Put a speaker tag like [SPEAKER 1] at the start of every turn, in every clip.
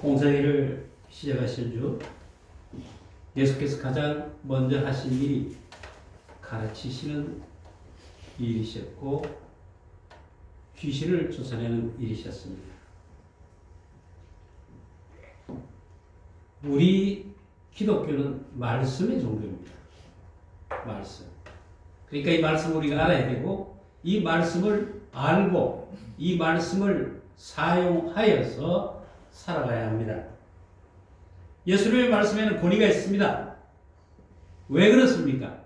[SPEAKER 1] 공사일을 시작하실 줄 예수께서 가장 먼저 하신 일이 가르치시는 일이셨고 귀신을 쫓아내는 일이셨습니다. 우리 기독교는 말씀의 종교입니다. 말씀. 그러니까 이 말씀을 우리가 알아야 되고 이 말씀을 알고 이 말씀을 사용하여서 살아가야 합니다. 예수님의 말씀에는 권위가 있습니다. 왜 그렇습니까?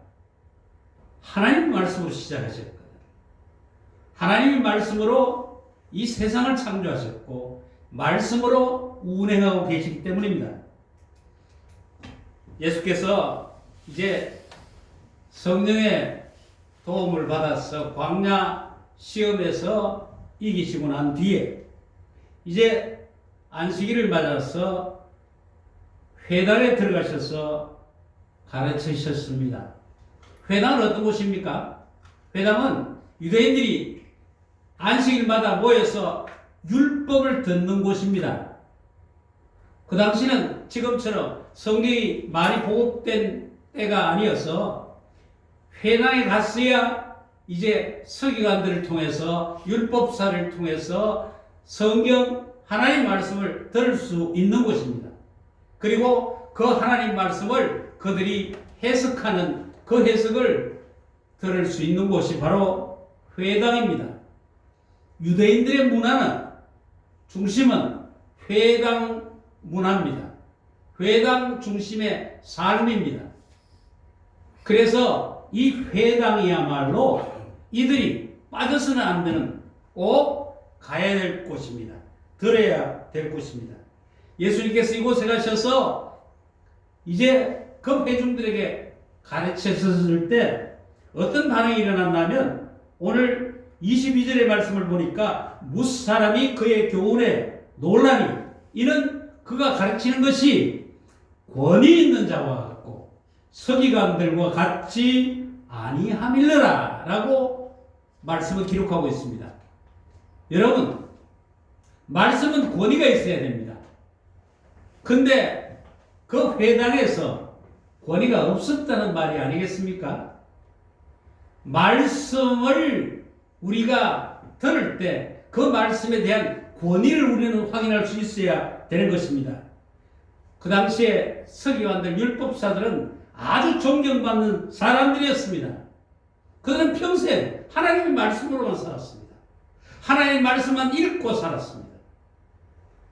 [SPEAKER 1] 하나님 말씀으로 시작하셨거든요. 하나님의 말씀으로 이 세상을 창조하셨고 말씀으로 운행하고 계시기 때문입니다. 예수께서 이제 성령의 도움을 받아서 광야 시험에서 이기시고 난 뒤에 이제 안식일을 맞아서 회당에 들어가셔서 가르치셨습니다. 회당은 어떤 곳입니까? 회당은 유대인들이 안식일마다 모여서 율법을 듣는 곳입니다. 그 당시는 지금처럼 성경이 많이 보급된 때가 아니어서 회당에 갔어야 이제 서기관들을 통해서 율법사를 통해서 성경 하나님 말씀을 들을 수 있는 곳입니다. 그리고 그 하나님 말씀을 그들이 해석하는 그 해석을 들을 수 있는 곳이 바로 회당입니다. 유대인들의 문화는 중심은 회당 문화입니다. 회당 중심의 삶입니다. 그래서 이 회당이야말로 이들이 빠져서는 안 되는 꼭 가야 될 곳입니다. 들어야 될 곳입니다. 예수님께서 이곳에 가셔서 이제 그 회중들에게 가르쳤을 때 어떤 반응이 일어났냐면 오늘 22절의 말씀을 보니까 무스 사람이 그의 교훈에 논란이 이는 그가 가르치는 것이 권위 있는 자와 같고 서기관들과 같지 아니함일러라 라고 말씀을 기록하고 있습니다. 여러분 말씀은 권위가 있어야 됩니다. 근데 그 회당에서 권위가 없었다는 말이 아니겠습니까? 말씀을 우리가 들을 때 그 말씀에 대한 권위를 우리는 확인할 수 있어야 되는 것입니다. 그 당시에 서기관들, 율법사들은 아주 존경받는 사람들이었습니다. 그들은 평생 하나님의 말씀으로만 살았습니다. 하나님의 말씀만 읽고 살았습니다.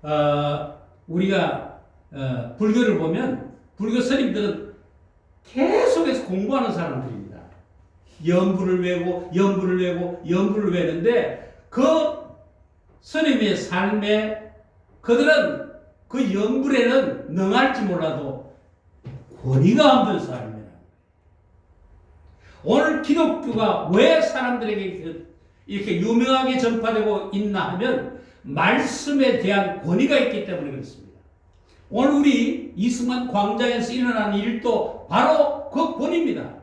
[SPEAKER 1] 어, 우리가 어, 불교를 보면 불교 스님들은 계속해서 공부하는 사람들입니다. 연부를 외고 연부를 외고 연부를 외는데 그 스님의 삶에 그들은 그 연불에는 능할지 몰라도 권위가 없는 사람이라. 오늘 기독교가 왜 사람들에게 이렇게 유명하게 전파되고 있나 하면 말씀에 대한 권위가 있기 때문에 그렇습니다. 오늘 우리 이승만 광장에서 일어난 일도 바로 그 권위입니다.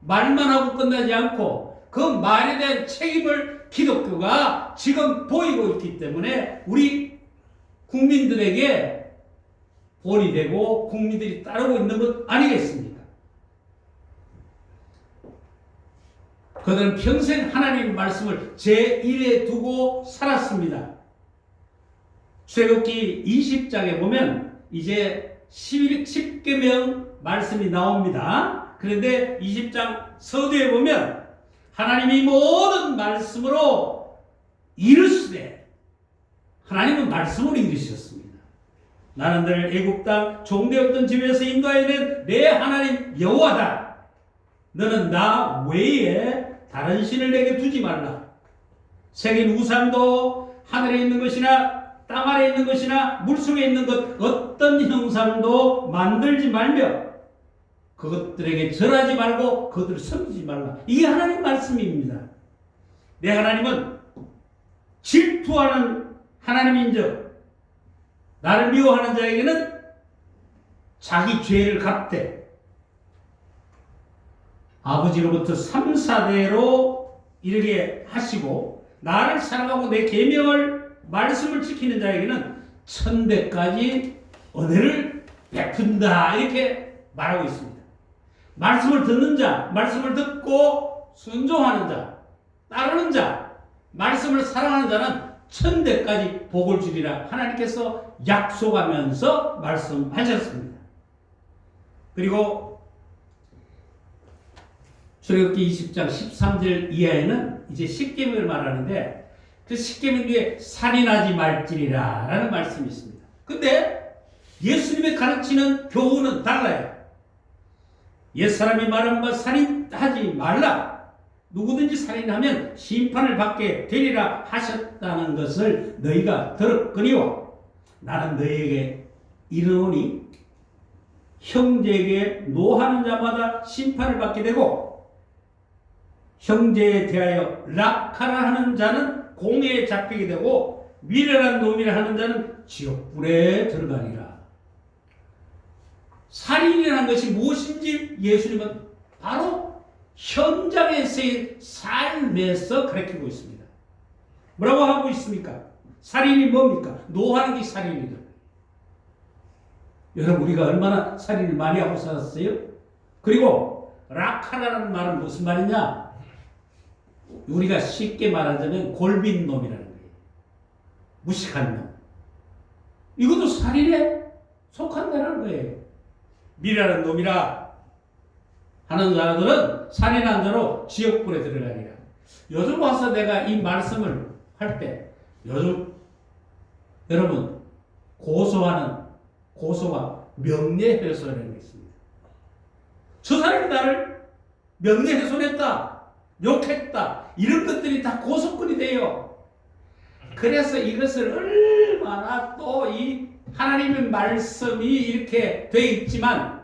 [SPEAKER 1] 말만 하고 끝나지 않고 그 말에 대한 책임을 기독교가 지금 보이고 있기 때문에 우리 국민들에게 본이 되고 국민들이 따르고 있는 것 아니겠습니까? 그들은 평생 하나님 말씀을 제1에 두고 살았습니다. 출애굽기 20장에 보면 이제 11, 10계명 말씀이 나옵니다. 그런데 20장 서두에 보면 하나님이 모든 말씀으로 이르시되 하나님은 말씀으로 이르셨습니다. 나는 늘 애굽 땅 종되었던 집에서 인도하여낸 내 하나님 여호와다. 너는 나 외에 다른 신을 내게 두지 말라. 생긴 우상도 하늘에 있는 것이나 땅 아래 있는 것이나 물속에 있는 것 어떤 형상도 만들지 말며 그것들에게 절하지 말고 그것들을 섬기지 말라. 이게 하나님 말씀입니다. 내 하나님은 질투하는 하나님인즉 나를 미워하는 자에게는 자기 죄를 갚되 아버지로부터 3, 4대로 이르게 하시고 나를 사랑하고 내 계명을 말씀을 지키는 자에게는 천대까지 은혜를 베푼다 이렇게 말하고 있습니다. 말씀을 듣는 자, 말씀을 듣고 순종하는 자, 따르는 자, 말씀을 사랑하는 자는 천대까지 복을 주리라 하나님께서 약속하면서 말씀하셨습니다. 그리고 출애굽기 20장 13절 이하에는 이제 십계명을 말하는데 그 십계명 뒤에 살인하지 말지니라 라는 말씀이 있습니다. 근데 예수님의 가르치는 교훈은 달라요. 옛사람이 말한 바 살인하지 말라. 누구든지 살인하면 심판을 받게 되리라 하셨다는 것을 너희가 들었거니와 나는 너희에게 이르노니 형제에게 노하는 자마다 심판을 받게 되고 형제에 대하여 락하라 하는 자는 공회에 잡히게 되고 미련한 놈이라 하는 자는 지옥불에 들어가리라. 살인이라는 것이 무엇인지 예수님은 바로 현장에서의 삶에서 가르치고 있습니다. 뭐라고 하고 있습니까? 살인이 뭡니까? 노하는 게 살인이다. 여러분 우리가 얼마나 살인을 많이 하고 살았어요? 그리고 락하라는 말은 무슨 말이냐? 우리가 쉽게 말하자면 골빈 놈이라는 거예요. 무식한 놈. 이것도 살인에 속한다는 거예요. 미라는 놈이라 하는 자들은 살인한 자로 지옥불에 들어가리라. 요즘 와서 내가 이 말씀을 할 때 요즘 여러분 고소하는 고소가 명예훼손이라는 게 있습니다. 저 사람이 나를 명예훼손했다, 욕했다 이런 것들이 다 고소권이 돼요. 그래서 이것을 얼마나 또 이 하나님의 말씀이 이렇게 돼 있지만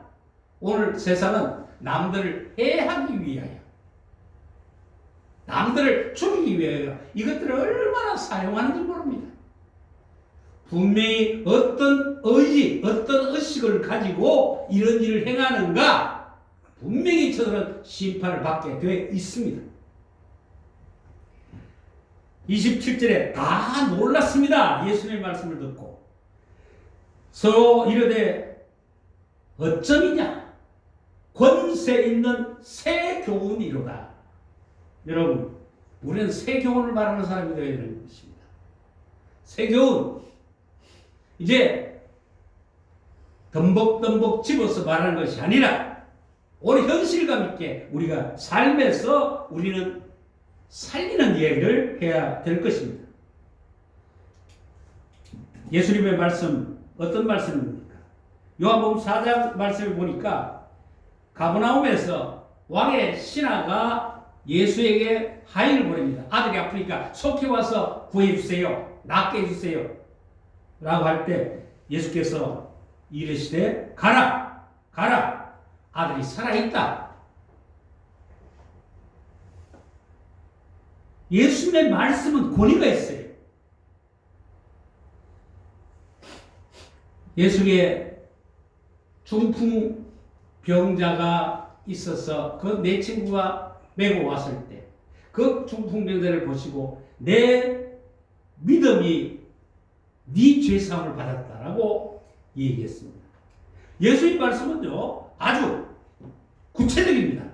[SPEAKER 1] 오늘 세상은 남들을 해하기 위하여 남들을 죽이기 위하여 이것들을 얼마나 사용하는지 모릅니다. 분명히 어떤 의지, 어떤 의식을 가지고 이런 일을 행하는가 분명히 저들은 심판을 받게 되어 있습니다. 27절에 다 놀랐습니다. 예수님의 말씀을 듣고 서로 이르되 어쩌이냐 권세 있는 새 교훈이로다. 여러분 우리는 새 교훈을 말하는 사람이 되어야 되는 것입니다. 새 교훈 이제 덤벅덤벅 집어서 말하는 것이 아니라 오늘 현실감 있게 우리가 삶에서 우리는 살리는 이야기를 해야 될 것입니다. 예수님의 말씀 어떤 말씀입니까? 요한복음 4장 말씀을 보니까 가브나움에서 왕의 신하가 예수에게 하인을 보냅니다. 아들이 아프니까 속히 와서 구해 주세요. 낫게 해 주세요. 라고 할 때 예수께서 이르시되 가라 가라 아들이 살아있다. 예수님의 말씀은 권위가 있어요. 예수의 중풍 병자가 있어서 그 내 친구가 메고 왔을 때 그 중풍 병자를 보시고 내 믿음이 네 죄사함을 받았다라고 얘기했습니다. 예수의 말씀은요 아주 구체적입니다.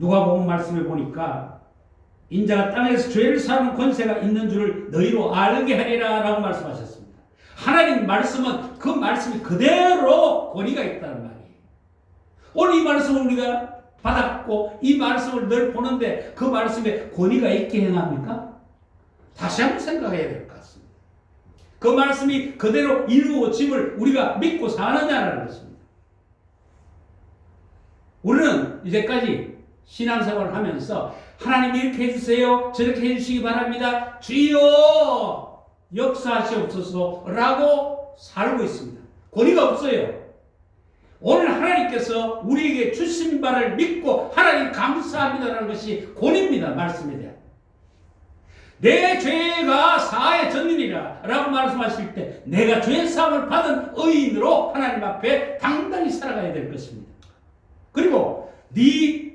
[SPEAKER 1] 누가 본 말씀을 보니까 인자가 땅에서 죄를 사하는 권세가 있는 줄을 너희로 알게 하리라 라고 말씀하셨습니다. 하나님 말씀은 그 말씀이 그대로 권위가 있다는 말이에요. 오늘 이 말씀을 우리가 받았고 이 말씀을 늘 보는데 그 말씀에 권위가 있게 행합니까? 다시 한번 생각해야 될 것 같습니다. 그 말씀이 그대로 이루어짐을 우리가 믿고 사느냐라는 것입니다. 우리는 이제까지 신앙생활을 하면서 하나님 이렇게 해주세요. 저렇게 해주시기 바랍니다. 주여 역사하시옵소서 라고 살고 있습니다. 권위가 없어요. 오늘 하나님께서 우리에게 주신 바를 믿고 하나님 감사합니다라는 것이 권위입니다. 대한. 내 죄가 사해졌느니라 라고 말씀하실 때 내가 죄 사함을 받은 의인으로 하나님 앞에 당당히 살아가야 될 것입니다. 그리고 네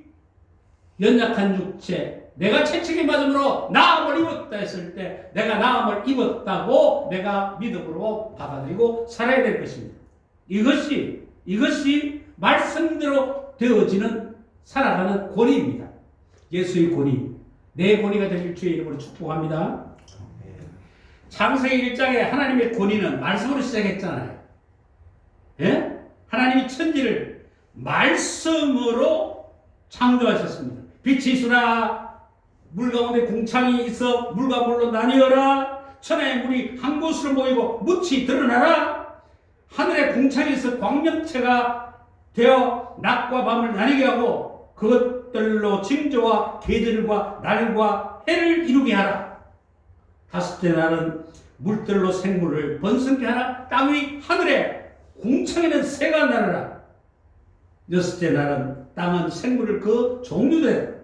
[SPEAKER 1] 연약한 육체, 내가 채찍이 맞음으로 나음을 입었다 했을 때 내가 나음을 입었다고 내가 믿음으로 받아들이고 살아야 될 것입니다. 이것이 이것이 말씀대로 되어지는 살아가는 권위입니다. 예수의 권위, 내 권위가 되실 주의 이름으로 축복합니다. 창세기 1장에 하나님의 권위는 말씀으로 시작했잖아요. 예? 하나님이 천지를 말씀으로 창조하셨습니다. 빛이 있으나 물 가운데 궁창이 있어 물과 물로 나뉘어라. 천하의 물이 한 곳으로 모이고 묻이 드러나라. 하늘에 궁창이 있어 광명체가 되어 낮과 밤을 나뉘게 하고 그것들로 징조와 계절과 날과 해를 이루게 하라. 다섯째 날은 물들로 생물을 번성케 하라. 땅 위 하늘에 궁창에는 새가 나르라. 여섯째 날은 땅은 생물을 그 종류대로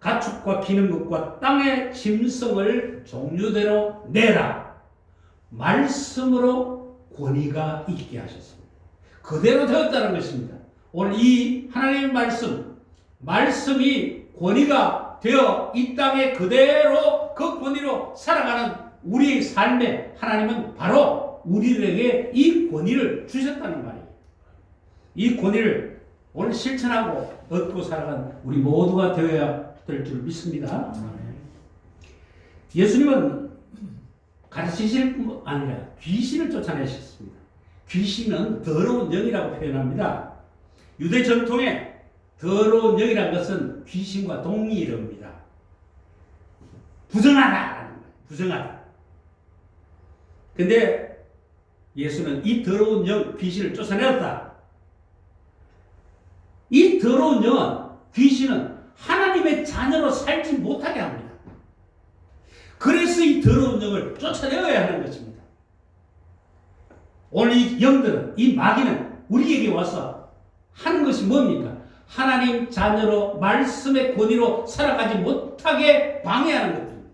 [SPEAKER 1] 가축과 기는 것과 땅의 짐승을 종류대로 내라. 말씀으로 권위가 있게 하셨습니다. 그대로 되었다는 것입니다. 오늘 이 하나님의 말씀, 말씀이 권위가 되어 이 땅에 그대로 그 권위로 살아가는 우리의 삶에 하나님은 바로 우리들에게 이 권위를 주셨다는 말이에요. 이 권위를 오늘 실천하고 얻고 살아가는 우리 모두가 되어야 될 줄 믿습니다. 예수님은 가르치실 뿐 아니라 귀신을 쫓아내셨습니다. 귀신은 더러운 영이라고 표현합니다. 유대 전통에 더러운 영이라는 것은 귀신과 동일합니다. 거예요. 부정하다. 근데 예수는 이 더러운 영, 귀신을 쫓아내었다. 이 더러운 영은, 귀신은 하나님의 자녀로 살지 못하게 합니다. 그래서 이 더러운 영을 쫓아내어야 하는 것입니다. 오늘 이 영들은, 이 마귀는 우리에게 와서 하는 것이 뭡니까? 하나님 자녀로 말씀의 권위로 살아가지 못하게 방해하는 것들입니다.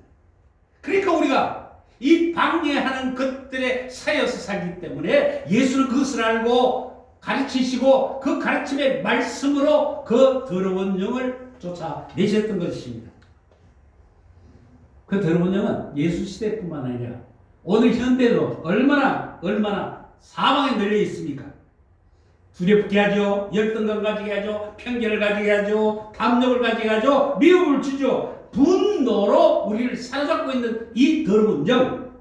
[SPEAKER 1] 그러니까 우리가 이 방해하는 것들에 사여서 살기 때문에 예수는 그것을 알고 가르치시고 그 가르침의 말씀으로 그 더러운 영을 쫓아 내셨던 것입니다. 그 더러운 예수 시대뿐만 아니라 오늘 현대도 얼마나 얼마나 사망에 널려 있습니까? 두렵게 하죠. 열등감 가지게 하죠. 편견을 가지게 하죠. 탐욕을 가지게 하죠. 미움을 주죠. 분노로 우리를 사로잡고 있는 이 더러운 영.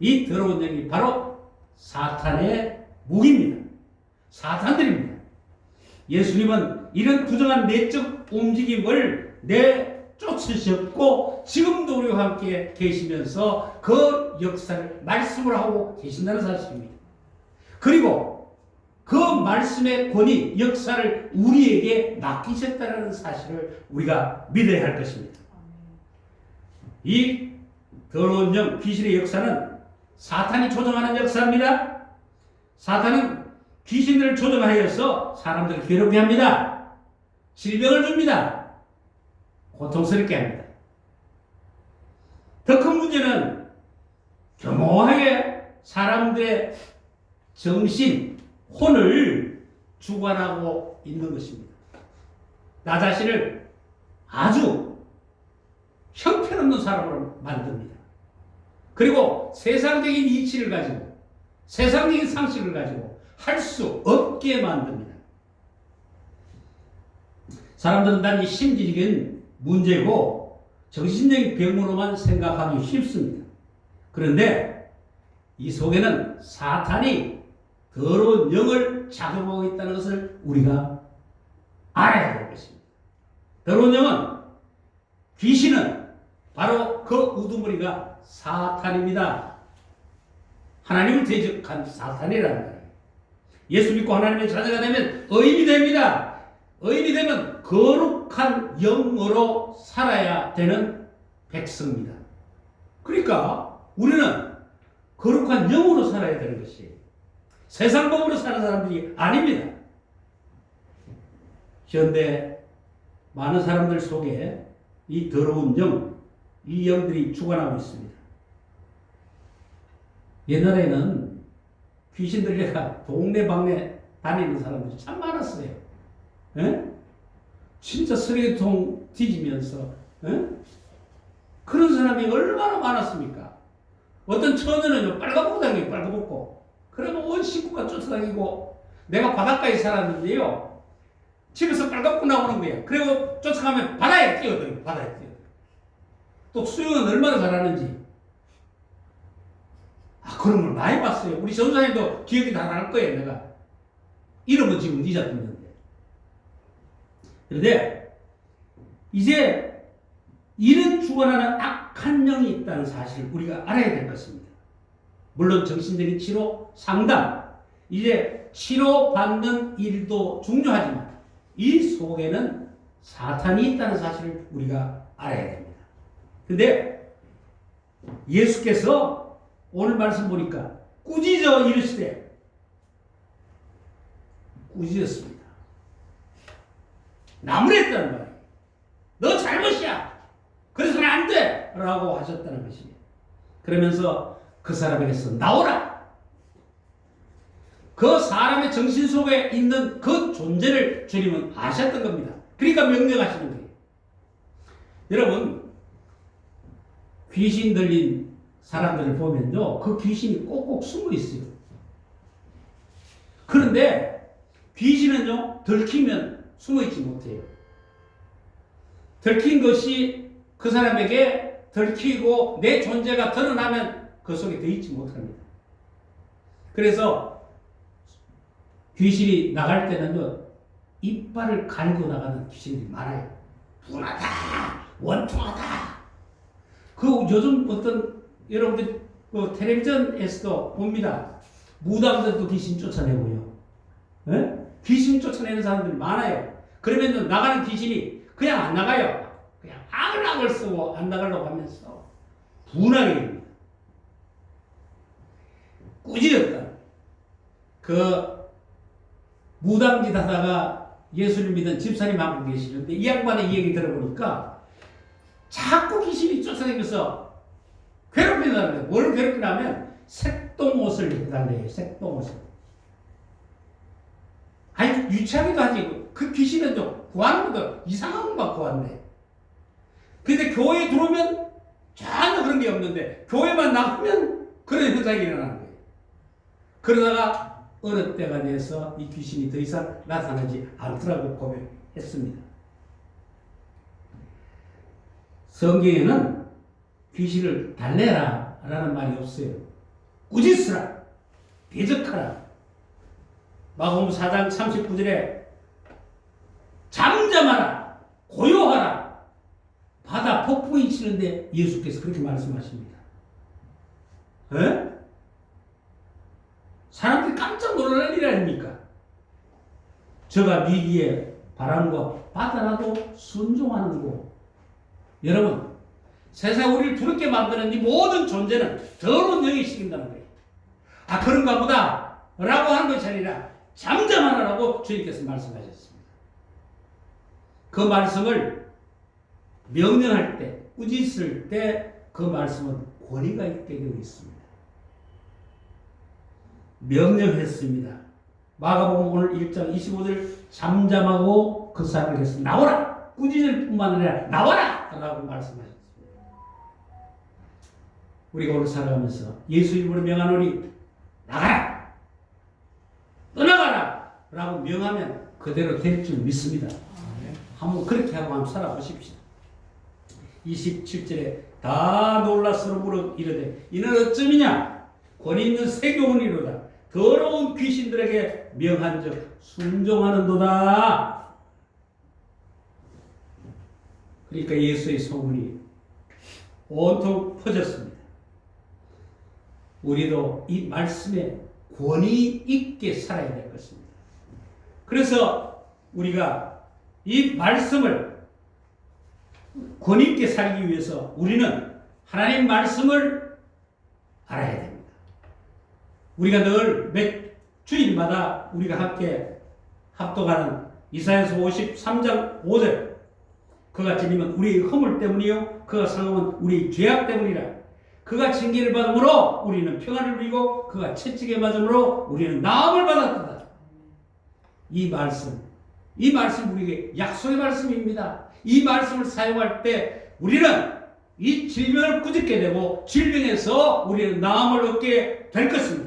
[SPEAKER 1] 이 더러운 영이 바로 사탄의 무기입니다. 사탄들입니다. 예수님은 이런 부정한 내적 움직임을 내쫓으셨고 지금도 우리와 함께 계시면서 그 역사를 말씀을 하고 계신다는 사실입니다. 그리고 그 말씀의 권위, 역사를 우리에게 맡기셨다는 사실을 우리가 믿어야 할 것입니다. 이 더러운 영, 귀신의 역사는 사탄이 조종하는 역사입니다. 사탄은 귀신들을 조종하여서 사람들을 괴롭게 합니다. 질병을 줍니다. 고통스럽게 합니다. 더 큰 문제는 교모하게 사람들의 정신, 혼을 주관하고 있는 것입니다. 나 자신을 아주 형편없는 사람으로 만듭니다. 그리고 세상적인 이치를 가지고 세상적인 상식을 가지고 할 수 없게 만듭니다. 사람들은 단지 심리적인 문제고 정신적인 병으로만 생각하기 쉽습니다. 그런데 이 속에는 사탄이 더러운 영을 작용하고 있다는 것을 우리가 알아야 될 것입니다. 더러운 영은 귀신은 바로 그 우두머리가 사탄입니다. 하나님을 대적한 사탄이라는 거예요. 예수 믿고 하나님의 자녀가 되면 의인이 됩니다. 의인이 되면 거룩한 영으로 살아야 되는 백성입니다. 그러니까 우리는 거룩한 영으로 살아야 되는 것이에요. 세상 법으로 사는 사람들이 아닙니다. 현대 많은 사람들 속에 이 더러운 영, 이 영들이 주관하고 있습니다. 옛날에는 귀신들과 동네방네 다니는 사람들이 참 많았어요. 예? 진짜 쓰레기통 뒤지면서 에? 그런 사람이 얼마나 많았습니까? 어떤 처녀는 빨가벗고 다니고 빨가벗고 그러면 온 식구가 쫓아다니고 내가 바닷가에 살았는데요 집에서 빨갛고 나오는 거예요 그리고 쫓아가면 바다에 뛰어들어요 바다에 뛰어들어요 또 수영은 얼마나 잘하는지 아 그런 걸 많이 봤어요 우리 전사님도 기억이 다 날 거예요 내가 이름은 지금 잊었는데 그런데 이제 이런 주관하는 악한 영이 있다는 사실을 우리가 알아야 될 것입니다. 물론 정신적인 치료, 상담, 이제 치료받는 일도 중요하지만 이 속에는 사탄이 있다는 사실을 우리가 알아야 됩니다. 근데 예수께서 오늘 말씀 보니까 꾸짖어 이르시되 꾸짖었습니다. 나무랬다는 말이에요. 너 잘못이야. 그래서는 안 돼! 라고 하셨다는 것입니다. 그러면서 그 사람에게서 나오라! 그 사람의 정신 속에 있는 그 존재를 주님은 아셨던 겁니다. 그러니까 명령하시는 거예요. 여러분, 귀신 들린 사람들을 보면요, 그 귀신이 꼭꼭 숨어 있어요. 그런데 귀신은요, 들키면 숨어 있지 못해요. 들킨 것이 그 사람에게 들키고 내 존재가 드러나면 그 속에 더 있지 못합니다. 그래서 귀신이 나갈 때는요, 이빨을 갈고 나가는 귀신들이 많아요. 분하다! 원통하다! 그 요즘 어떤 여러분들 그 텔레비전에서도 봅니다. 무당들도 귀신 쫓아내고요. 예? 귀신 쫓아내는 사람들이 많아요. 그러면 나가는 귀신이 그냥 안 나가요. 그냥 악을 악을 쓰고 안 나가려고 하면서 분하게 됩니다. 꾸짖었다. 그 무당짓 하다가 예수를 믿은 집사님 한분 계시는데 이 양반의 이 얘기 들어보니까 자꾸 귀신이 쫓아다니면서 괴롭힌다는 거예요. 뭘 괴롭히냐면 색동옷을 해달래요. 색동옷을. 아니 유치하기도 하지. 그 귀신은 좀 구하는 것도 이상한 것만 구한대. 근데 교회에 들어오면 전혀 그런 게 없는데 교회만 나가면 그런 현상이 일어나는 거예요. 그러다가 어느 때가 돼서 이 귀신이 더 이상 나타나지 않더라고 고백했습니다. 성경에는 귀신을 달래라 라는 말이 없어요. 꾸짖으라, 대적하라. 마가음 4장 39절에 잠잠하라, 고요하라. 바다 폭풍이 치는데 예수께서 그렇게 말씀하십니다. 에? 사람들이 깜짝 놀랄 일 아닙니까? 저가 미기에 바람과 바다라도 순종하는 곳. 여러분, 세상 우리를 두렵게 만드는 이 모든 존재는 더러운 영이 시킨다는 거예요. 아, 그런가 보다. 라고 하는 것이 아니라 잠잠하라고 주님께서 말씀하셨습니다. 그 말씀을 명령할 때, 꾸짖을 때 그 말씀은 권위가 있게 되어 있습니다. 명령했습니다. 마가복음 오늘 1장 25절 잠잠하고 그 사람에게서 나오라! 꾸짖을 뿐만 아니라 나와라! 라고 말씀하셨습니다. 우리가 오늘 살아가면서 예수 이름으로 명하노니 나가라! 떠나가라! 라고 명하면 그대로 될 줄 믿습니다. 한번 그렇게 하고 한번 살아보십시오. 27절에 다 놀라서로 물어 이르되 이는 어쩌미냐 권위 있는 세교훈이로다 더러운 귀신들에게 명한즉 순종하는도다 그러니까 예수의 소문이 온통 퍼졌습니다 우리도 이 말씀에 권위 있게 살아야 될 것입니다 그래서 우리가 이 말씀을 권위 있게 살기 위해서 우리는 하나님 말씀을 알아야 됩니다. 우리가 늘 몇 주일마다 우리가 함께 합독하는 이사야서 53장 5절 그가 주님은 우리의 허물 때문이요 그가 상함은 우리의 죄악 때문이라 그가 징계를 받음으로 우리는 평안을 누리고 그가 채찍에 맞음으로 우리는 나음을 받았다 이 말씀 이 말씀 우리에게 약속의 말씀입니다. 이 말씀을 사용할 때 우리는 이 질병을 꾸짖게 되고 질병에서 우리는 나음을 얻게 될 것입니다.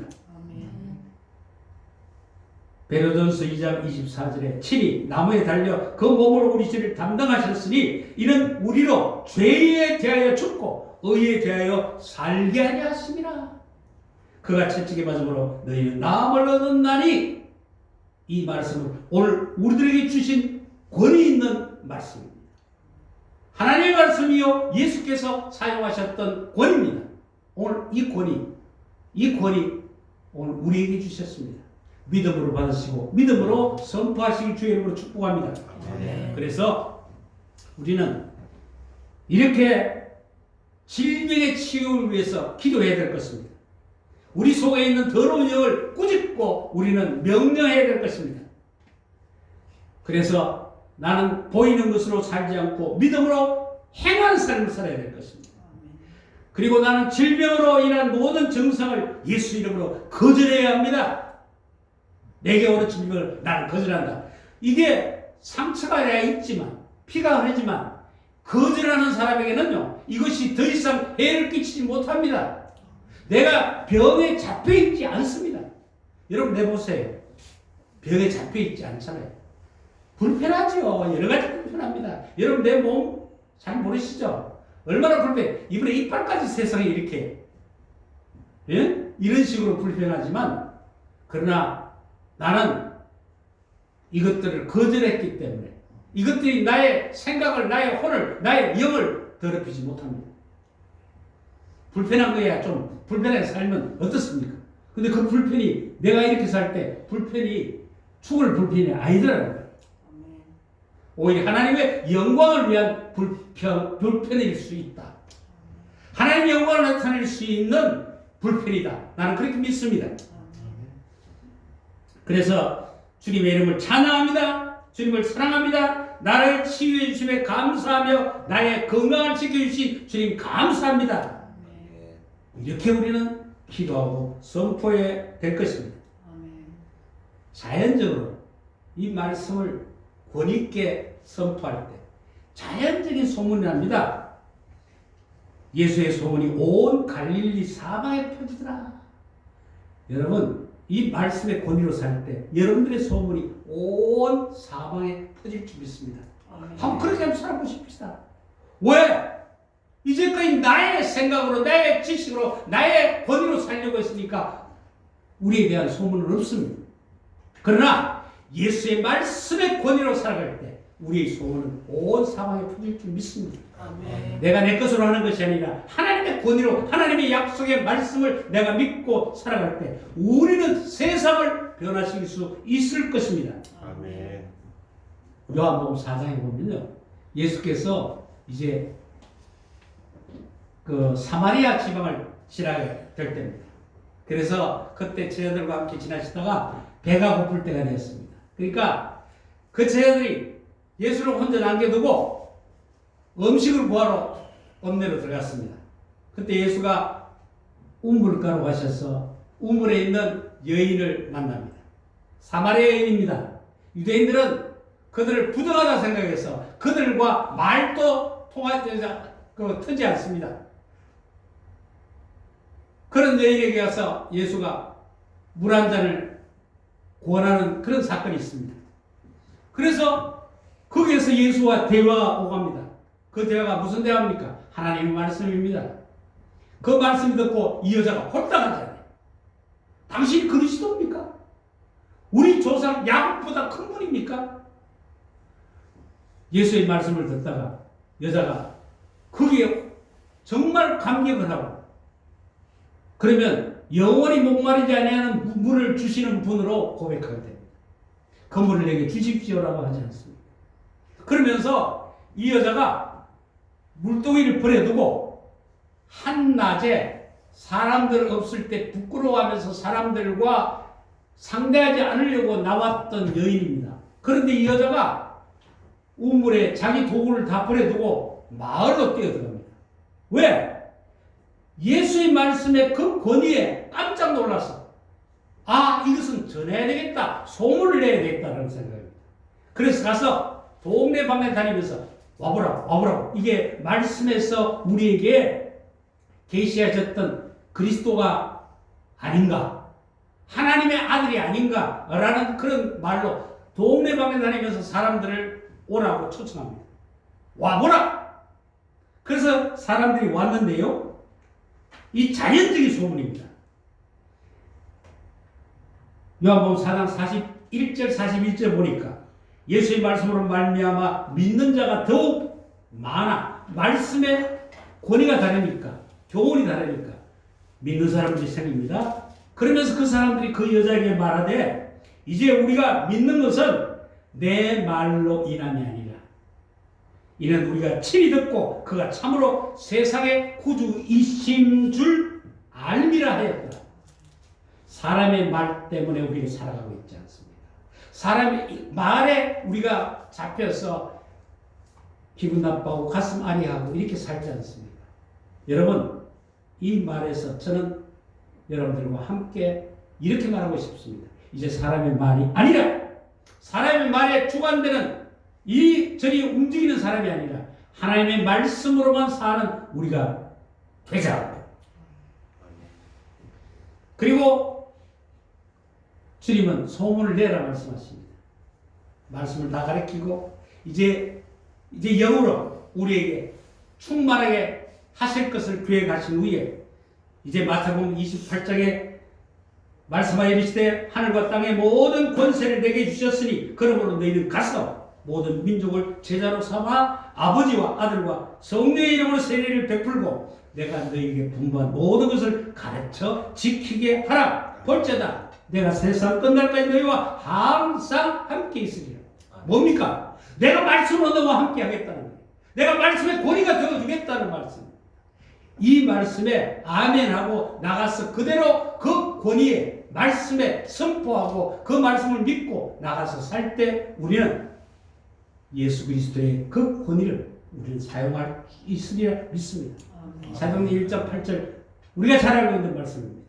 [SPEAKER 1] 베르전서 2장 24절에 친히 나무에 달려 그 몸으로 우리 죄를 담당하셨으니 이는 우리로 죄에 대하여 죽고 의에 대하여 살게 하려 하심이라. 그가 채찍에 맞음으로 너희는 나음을 얻었나니 이 말씀은 오늘 우리들에게 주신 권위 있는 말씀입니다. 하나님의 말씀이요 예수께서 사용하셨던 권위입니다. 오늘 이 권위, 이 권위 오늘 우리에게 주셨습니다. 믿음으로 받으시고 믿음으로 선포하시길 주의 이름으로 축복합니다.
[SPEAKER 2] 아멘.
[SPEAKER 1] 그래서 우리는 이렇게 질병의 치유를 위해서 기도해야 될 것입니다. 우리 속에 있는 더러운 영을 꾸짖고 우리는 명령해야 될 것입니다. 그래서 나는 보이는 것으로 살지 않고 믿음으로 행하는 삶을 살아야 될 것입니다. 그리고 나는 질병으로 인한 모든 증상을 예수 이름으로 거절해야 합니다. 내게 오는 질병을 나는 거절한다. 이게 상처가 내가 있지만 피가 흐르지만 거절하는 사람에게는요 이것이 더 이상 해를 끼치지 못합니다. 내가 병에 잡혀 있지 않습니다. 여러분 내 보세요. 병에 잡혀 있지 않잖아요. 불편하죠. 여러 가지 불편합니다. 여러분 내 몸 잘 모르시죠? 얼마나 불편해. 이번에 이빨까지 세상에 이렇게 예? 이런 식으로 불편하지만 그러나 나는 이것들을 거절했기 때문에 이것들이 나의 생각을 나의 혼을 나의 영을 더럽히지 못합니다. 불편한 거야 좀 불편하게 살면 어떻습니까? 근데 그 불편이 내가 이렇게 살 때 불편이 죽을 불편이 아니더라고요.
[SPEAKER 2] 아멘.
[SPEAKER 1] 오히려 하나님의 영광을 위한 불편, 불편일 수 있다. 하나님의 영광을 나타낼 수 있는 불편이다. 나는 그렇게 믿습니다. 그래서 주님의 이름을 찬양합니다. 주님을 사랑합니다. 나를 치유해 주심에 감사하며 나의 건강을 지켜주신 주님 감사합니다. 이렇게 우리는 기도하고 선포해야 될 것입니다. 자연적으로 이 말씀을 권위있게 선포할 때 자연적인 소문이 납니다. 예수의 소문이 온 갈릴리 사방에 퍼지더라. 여러분, 이 말씀의 권위로 살 때 여러분들의 소문이 온 사방에 퍼질 줄 믿습니다.
[SPEAKER 2] 아멘.
[SPEAKER 1] 한번 그렇게 한번 살아보십시다. 왜? 이제까지 나의 생각으로, 나의 지식으로, 나의 권위로 살려고 했으니까 우리에 대한 소문은 없습니다. 그러나 예수의 말씀의 권위로 살아갈 때 우리의 소문은 온 사방에 퍼질 줄 믿습니다.
[SPEAKER 2] 아멘.
[SPEAKER 1] 내가 내 것으로 하는 것이 아니라 하나님의 권위로 하나님의 약속의 말씀을 내가 믿고 살아갈 때 우리는 세상을 변화시킬 수 있을 것입니다.
[SPEAKER 3] 아멘.
[SPEAKER 1] 요한복음 4장에 보면요. 예수께서 이제 그 사마리아 지방을 지나게 될 때입니다. 그래서 그때 제자들과 함께 지나시다가 배가 고플 때가 되었습니다. 그러니까 그 제자들이 예수를 혼자 남겨두고 음식을 구하러 읍내로 들어갔습니다. 그때 예수가 우물가로 가셔서 우물에 있는 여인을 만납니다. 사마리아 여인입니다. 유대인들은 그들을 부정하다 생각해서 그들과 말도 통하지 그 트지 않습니다. 그런 여인에게 가서 예수가 물 한 잔을 구원하는 그런 사건이 있습니다. 그래서 거기에서 예수와 대화가 오갑니다. 그 대화가 무슨 대화입니까? 하나님의 말씀입니다. 그 말씀 듣고 이 여자가 홀딱하잖아요. 당신이 그리스도입니까? 우리 조상 야곱보다 큰 분입니까? 예수의 말씀을 듣다가 여자가 거기에 정말 감격을 하고 그러면 영원히 목마르지 아니하는 물을 주시는 분으로 고백하게 됩니다. 그 물을 내게 주십시오라고 하지 않습니다. 그러면서 이 여자가 물동이를 버려두고 한낮에 사람들 없을 때 부끄러워하면서 사람들과 상대하지 않으려고 나왔던 여인입니다. 그런데 이 여자가 우물에 자기 도구를 다 버려두고 마을로 뛰어들어갑니다. 왜? 예수의 말씀의 그 권위에 깜짝 놀랐어. 아, 이것은 전해야 되겠다. 소문을 내야 되겠다라는 생각입니다. 그래서 가서 동네 방네 다니면서 와보라 와보라 이게 말씀에서 우리에게 계시하셨던 그리스도가 아닌가 하나님의 아들이 아닌가라는 그런 말로 동네 방네 다니면서 사람들을 오라고 초청합니다. 와보라. 그래서 사람들이 왔는데요. 이 자연적인 소문입니다. 요한복음 4장 41절 41절 보니까 예수의 말씀으로 말미암아 믿는 자가 더욱 많아. 말씀의 권위가 다르니까 교훈이 다르니까 믿는 사람들이 생깁니다. 그러면서 그 사람들이 그 여자에게 말하되 이제 우리가 믿는 것은 내 말로 인함이 아니라 이는 우리가 친히 듣고 그가 참으로 세상의 구주이신 줄 알미라 하였더라. 사람의 말 때문에 우리가 살아가고 않습니다. 사람의 말에 우리가 잡혀서 기분 나빠하고 가슴 아리하고 이렇게 살지 않습니다. 여러분 이 말에서 저는 여러분들과 함께 이렇게 말하고 싶습니다. 이제 사람의 말이 아니라 사람의 말에 주관되는 이 저리 움직이는 사람이 아니라 하나님의 말씀으로만 사는 우리가 되자. 그리고 주님은 소문을 내라 말씀하십니다. 말씀을 다 가르치고 이제 이제 영으로 우리에게 충만하게 하실 것을 계획하신 후에 이제 마태복음 28장에 말씀하여 이르시되 하늘과 땅의 모든 권세를 내게 주셨으니 그러므로 너희는 가서 모든 민족을 제자로 삼아 아버지와 아들과 성령의 이름으로 세례를 베풀고 내가 너희에게 분부한 모든 것을 가르쳐 지키게 하라. 볼지다 내가 세상 끝날까지 너희와 항상 함께 있으리라 뭡니까? 내가 말씀으로 너와 함께 하겠다는 거예요 내가 말씀의 권위가 되어주겠다는 말씀 이 말씀에 아멘하고 나가서 그대로 그 권위에 말씀에 선포하고 그 말씀을 믿고 나가서 살 때 우리는 예수 그리스도의 그 권위를 우리는 사용할 수 있으리라 믿습니다. 사도행전 1장 8절 우리가 잘 알고 있는 말씀입니다.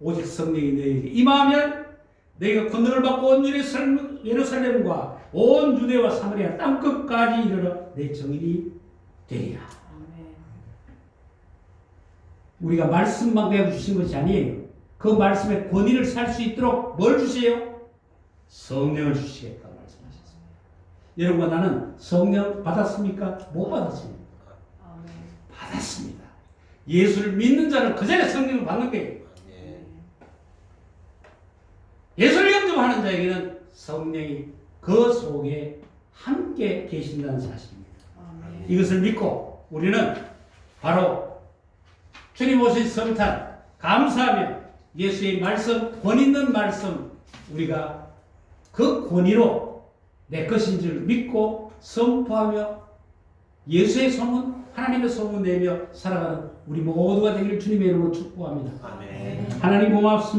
[SPEAKER 1] 오직 성령이 너희에게 임하면 너희가 권능을 받고 온 예루살렘- 예루살렘과 온 유대와 사마리아 땅끝까지 이르러 내 정인이 되리라. 우리가 말씀만 배워 주신 것이 아니에요. 그 말씀의 권위를 살 수 있도록 뭘 주세요? 성령을 주시겠다 말씀하셨습니다. 여러분과 나는 성령 받았습니까? 못 받았습니까? 받았습니다. 예수를 믿는 자는 그 전에 성령을 받는 거예요. 예수를 영접하는 자에게는 성령이 그 속에 함께 계신다는 사실입니다. 이것을 믿고 우리는 바로 주님 오신 성탄 감사하며 예수의 말씀 권 있는 말씀 우리가 그 권위로 내 것인 줄 믿고 선포하며 예수의 소문 하나님의 소문 내며 살아가는 우리 모두가 되기를 주님의 이름으로 축복합니다.
[SPEAKER 2] 아멘.
[SPEAKER 1] 하나님 고맙습니다.